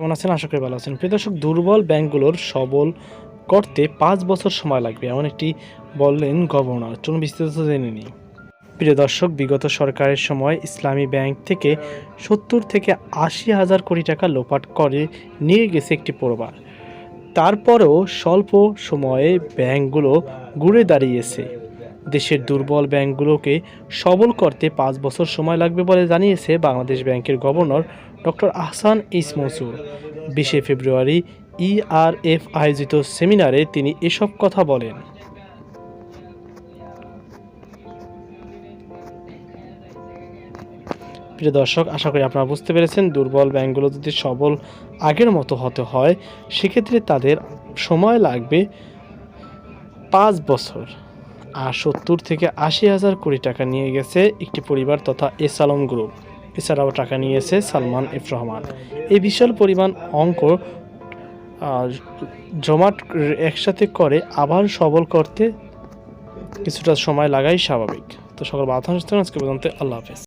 কেমন আছেন? আশা করি ভালো আছেন। প্রিয় দর্শক, দুর্বল ব্যাংকগুলোর সবল করতে পাঁচ বছর সময় লাগবে, এমন একটি বললেন গভর্নর। চলুন বিস্তারিত জেনে নিই। প্রিয় দর্শক, বিগত সরকারের সময় ইসলামী ব্যাংক থেকে সত্তর থেকে আশি হাজার কোটি টাকা লোপাট করে নিয়ে গেছে একটি পরিবার। তারপরেও স্বল্প সময়ে ব্যাংকগুলো ঘুরে দাঁড়িয়েছে। দেশের দুর্বল ব্যাংকগুলোকে সবল করতে পাঁচ বছর সময় লাগবে বলে জানিয়েছে বাংলাদেশ ব্যাংকের গভর্নর ডক্টর আহসান ইস মনসুর। বিশে ফেব্রুয়ারি ইআরএফ আয়োজিত সেমিনারে তিনি এসব কথা বলেন। প্রিয় দর্শক, আশা করি আপনারা বুঝতে পেরেছেন, দুর্বল ব্যাংকগুলো যদি সবল আগের মতো হতে হয়, সেক্ষেত্রে তাদের সময় লাগবে পাঁচ বছর। আর সত্তর থেকে আশি হাজার কোটি টাকা নিয়ে গেছে একটি পরিবার তথা এসালম গ্রুপ। এছাড়াও টাকা নিয়েছে সালমান এফ রহমান। এই বিশাল পরিমাণ অঙ্ক জমাট একসাথে করে আবার সবল করতে কিছুটা সময় লাগাই স্বাভাবিক। তো সকল বাধা আজকে পর্যন্ত, আল্লাহ হাফেজ।